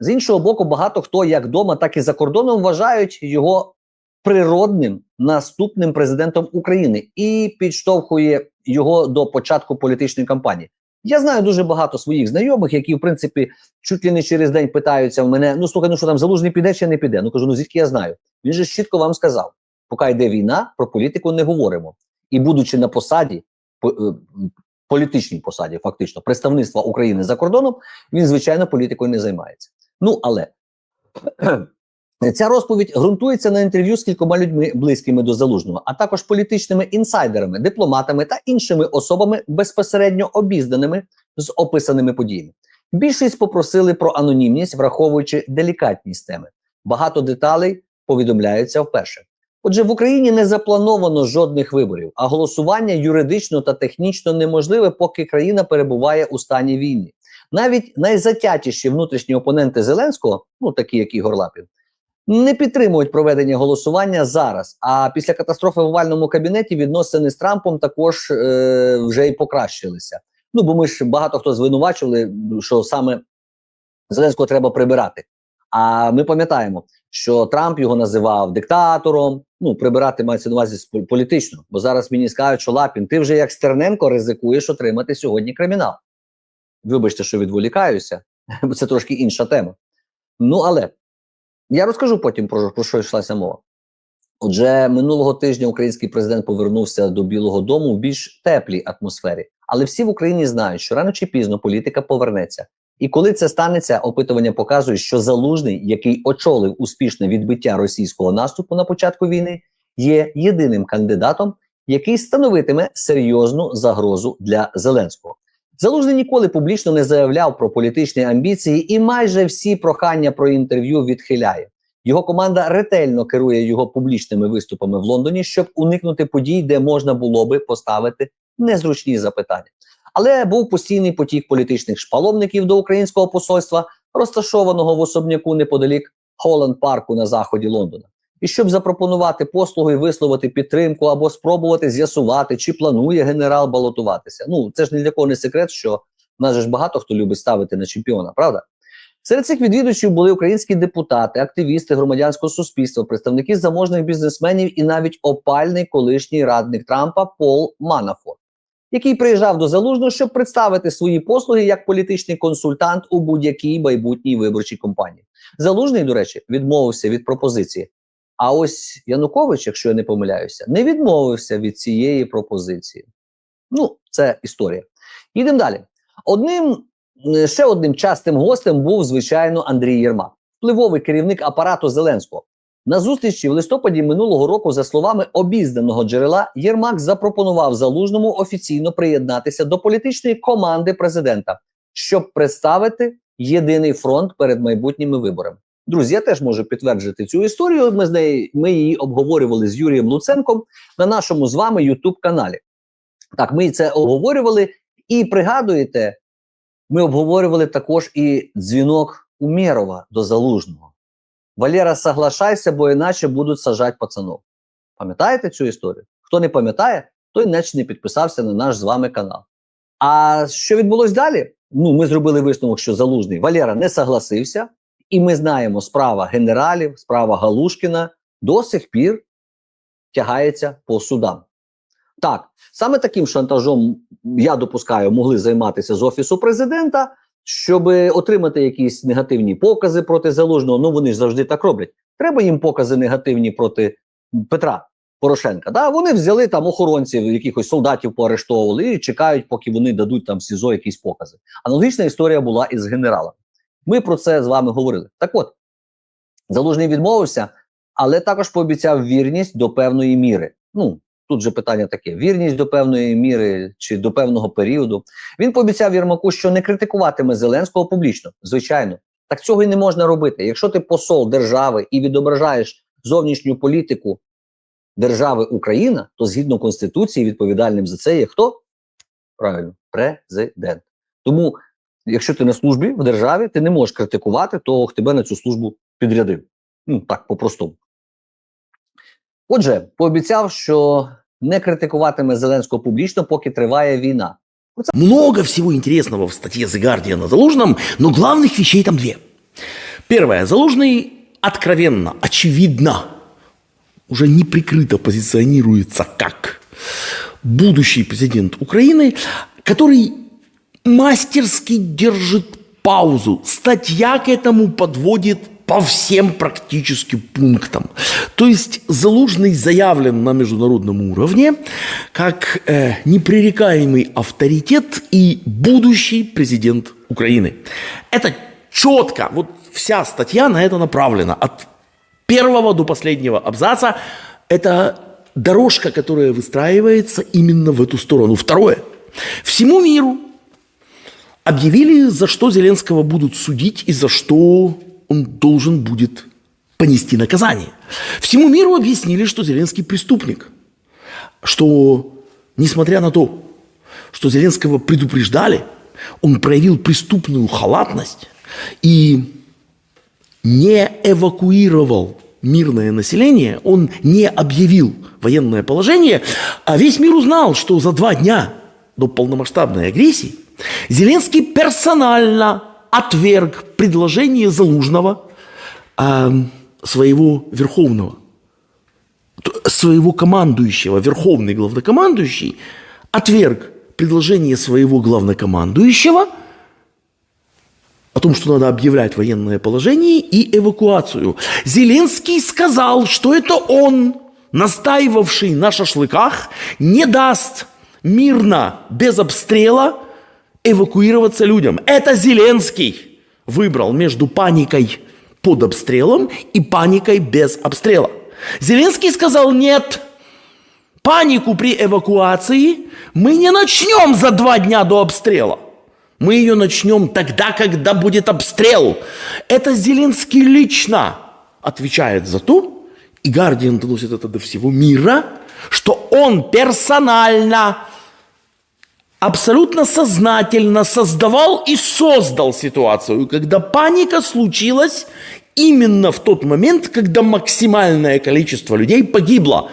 З іншого боку, багато хто як вдома, так і за кордоном вважають його природним наступним президентом України і підштовхує його до початку політичної кампанії. Я знаю дуже багато своїх знайомих, які, в принципі, чуть ли не через день питаються в мене: ну слухай, ну що там залужний піде чи не піде? Ну кажу, ну звідки я знаю? Він же чітко вам сказав: поки йде війна, про політику не говоримо. І будучи на посаді, е, політичній посаді, фактично, представництва України за кордоном, він звичайно політикою не займається. Ну але ця розповідь ґрунтується на інтерв'ю з кількома людьми близькими до залужного, а також політичними інсайдерами, дипломатами та іншими особами безпосередньо обізнаними з описаними подіями. Більшість попросили про анонімність, враховуючи делікатність теми. Багато деталей повідомляються вперше. Отже, в Україні не заплановано жодних виборів, а голосування юридично та технічно неможливе, поки країна перебуває у стані війни. Навіть найзатятіші внутрішні опоненти Зеленського, ну такі як Ігор Лапін, не підтримують проведення голосування зараз. А після катастрофи в овальному кабінеті відносини з Трампом також е, вже й покращилися. Ну бо ми ж багато хто звинувачували, що саме Зеленського треба прибирати. А ми пам'ятаємо, що Трамп його називав диктатором. Ну, прибирати мається на увазі політично. Бо зараз мені скажуть, що Лапін, ти вже як Стерненко ризикуєш отримати сьогодні кримінал. Вибачте, що відволікаюся, бо це трошки інша тема. Ну але я розкажу потім про, про що йшлася мова. Отже, минулого тижня український президент повернувся до Білого Дому в більш теплій атмосфері. Але всі в Україні знають, що рано чи пізно політика повернеться. І коли це станеться, опитування показує, що залужний, який очолив успішне відбиття російського наступу на початку війни, є єдиним кандидатом, який становитиме серйозну загрозу для Зеленського. Залужний ніколи публічно не заявляв про політичні амбіції і майже всі прохання про інтерв'ю відхиляє. Його команда ретельно керує його публічними виступами в Лондоні, щоб уникнути подій, де можна було би поставити незручні запитання. Але був постійний потік політичних шпаломників до українського посольства, розташованого в особняку неподалік Холланд парку на заході Лондона. І щоб запропонувати послугу і висловити підтримку або спробувати з'ясувати, чи планує генерал балотуватися. Ну це ж ні для кого не секрет, що в нас же ж багато хто любить ставити на чемпіона, правда? Серед цих відвідувачів були українські депутати, активісти громадянського суспільства, представники заможних бізнесменів і навіть опальний колишній радник Трампа Пол Манафорт, який приїжджав до залужного, щоб представити свої послуги як політичний консультант у будь-якій майбутній виборчій кампанії. Залужний, до речі, відмовився від пропозиції. А ось Янукович, якщо я не помиляюся, не відмовився від цієї пропозиції. Ну, це історія. Йдемо далі. Одним е, ще одним частим гостем був, звичайно, Андрій Єрмак, впливовий керівник апарату Зеленського. На зустрічі в листопаді минулого року, за словами обізнаного джерела, Єрмак запропонував залужному офіційно приєднатися до політичної команди президента, щоб представити єдиний фронт перед майбутніми виборами. Друзі, я теж можу підтвердити цю історію. Ми з неї ми її обговорювали з Юрієм Луценком на нашому з вами youtube каналі. Так, ми це обговорювали, і пригадуєте, ми обговорювали також і дзвінок Умєрова до Залужного. Валера, соглашайся, бо іначе будуть сажати пацанов. Пам'ятаєте цю історію? Хто не пам'ятає, той наче не підписався на наш з вами канал. А що відбулось далі? Ну, ми зробили висновок, що залужний Валера не согласився, і ми знаємо, справа генералів, справа Галушкіна до сих пір тягається по судам. Так, саме таким шантажом, я допускаю, могли займатися з офісу президента, щоб отримати якісь негативні покази проти залужного. Ну вони ж завжди так роблять. Треба їм покази негативні проти Петра Порошенка. Да? Вони взяли там охоронців, якихось солдатів поарештовували і чекають, поки вони дадуть там СІЗО якісь покази. Аналогічна історія була із генералом. Ми про це з вами говорили. Так от, залужний відмовився, але також пообіцяв вірність до певної міри. Ну, тут же питання таке: вірність до певної міри чи до певного періоду. Він пообіцяв Єрмаку, що не критикуватиме Зеленського публічно. Звичайно, так цього й не можна робити. Якщо ти посол держави і відображаєш зовнішню політику держави Україна, то згідно Конституції відповідальним за це є хто? Правильно, президент. Тому, якщо ти на службі в державі, ти не можеш критикувати того, хто тебе на цю службу підрядив. Ну, так, по-простому. Отже, пообіцяв, що не критикуватиме Зеленського публічно, поки триває війна. Много всего интересного в статье The Guardian о Залужном, но главных вещей там две. Первое. Залужный откровенно, очевидно, уже неприкрыто позиционируется как будущий президент Украины, который мастерски держит паузу. Статья к этому подводит по всем практически пунктам. То есть Залужный заявлен на международном уровне как э, непререкаемый авторитет и будущий президент Украины. Это четко, вот вся статья на это направлена. От первого до последнего абзаца это дорожка, которая выстраивается именно в эту сторону. Второе. Всему миру объявили, за что Зеленского будут судить и за что он должен будет понести наказание. Всему миру объяснили, что Зеленский преступник. Что, несмотря на то, что Зеленского предупреждали, он проявил преступную халатность и не эвакуировал мирное население, он не объявил военное положение, а весь мир узнал, что за два дня до полномасштабной агрессии Зеленский персонально отверг предложение Залужного э, своего верховного, своего командующего, верховный главнокомандующий, отверг предложение своего главнокомандующего о том, что надо объявлять военное положение и эвакуацию. Зеленский сказал, что это он, настаивавший на шашлыках, не даст мирно, без обстрела, эвакуироваться людям. Это Зеленский выбрал между паникой под обстрелом и паникой без обстрела. Зеленский сказал нет. Панику при эвакуации мы не начнем за два дня до обстрела. Мы ее начнем тогда, когда будет обстрел. Это Зеленский лично отвечает за то, и Гардиан доносит это до всего мира, что он персонально абсолютно сознательно создавал и создал ситуацию, когда паника случилась именно в тот момент, когда максимальное количество людей погибло.